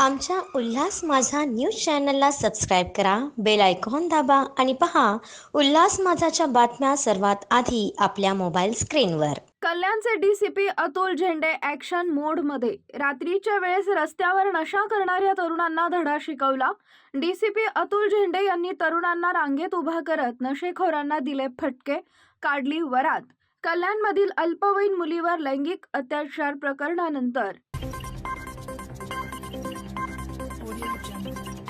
आमच्या उल्हास माझा न्यूज चॅनलला सबस्क्राईब करा बेल आयकॉन दाबा आणि पहा उल्हास माझाच्या बातम्या सर्वात आधी आपल्या मोबाईल स्क्रीनवर. कल्याणचे डीसीपी अतुल झेंडे ऍक्शन मोडमध्ये रात्रीच्या वेळेस रस्त्यावर नशा करणाऱ्या तरुणांना धडा शिकवला. डीसीपी अतुल झेंडे यांनी तरुणांना रांगेत उभा करत नशेखोरांना दिले फटके काढली वरात. कल्याणमधील अल्पवयीन मुलीवर लैंगिक अत्याचार प्रकरणानंतर Thank you.